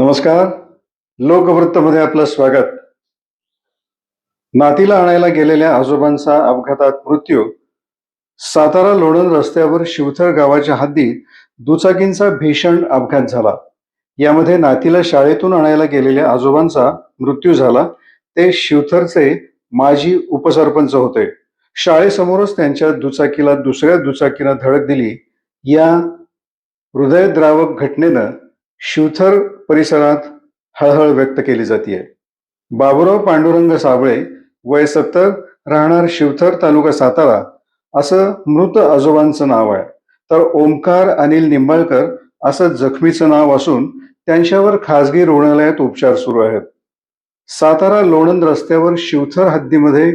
नमस्कार. लोकवृत्तमध्ये आपलं स्वागत. नातीला आणायला गेलेल्या आजोबांचा अपघातात मृत्यू. सातारा लोणंद रस्त्यावर शिवथर गावाच्या हद्दीत दुचाकींचा भीषण अपघात झाला. यामध्ये नातीला शाळेतून आणायला गेलेल्या आजोबांचा मृत्यू झाला. ते शिवथरचे माजी उपसरपंच होते. शाळेसमोरच त्यांच्या दुचाकीला दुसऱ्या दुचाकीनं धडक दिली. या हृदयद्रावक घटनेनं शिवथर परिसरात हळहळ व्यक्त केली जाते बाबुराव पांडुरंग साबळे वय सत्तर राहणार शिवथर तालुका सातारा असं मृत आजोबांचं नाव आहे. तर ओमकार अनिल निंबाळकर असं जखमीचं नाव असून त्यांच्यावर खासगी रुग्णालयात उपचार सुरू आहेत. सातारा लोणंद रस्त्यावर शिवथर हद्दीमध्ये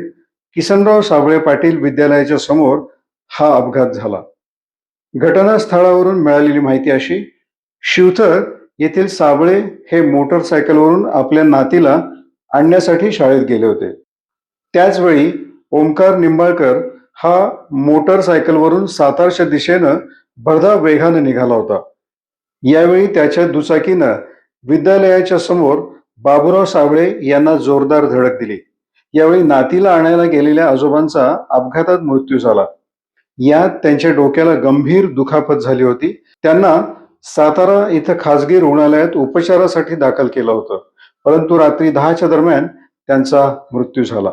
किसनराव साबळे पाटील विद्यालयाच्या समोर हा अपघात झाला. घटनास्थळावरून मिळालेली माहिती अशी शिवथर येथील साबळे हे मोटरसायकलवरून आपल्या नातीला आणण्यासाठी शाळेत गेले होते. त्याचवेळी ओमकार निंबाळकर हा मोटरसायकलवरून सातारच्या दिशेनं भरधा वेगानं निघाला होता. यावेळी त्याच्या दुचाकीनं विद्यालयाच्या समोर बाबुराव साबळे यांना जोरदार धडक दिली. यावेळी नातीला आणायला गेलेल्या आजोबांचा अपघातात मृत्यू झाला. यात त्यांच्या डोक्याला गंभीर दुखापत झाली होती. त्यांना सातारा इथं खासगी रुग्णालयात उपचारासाठी दाखल केलं होतं. परंतु रात्री दहाच्या दरम्यान त्यांचा मृत्यू झाला.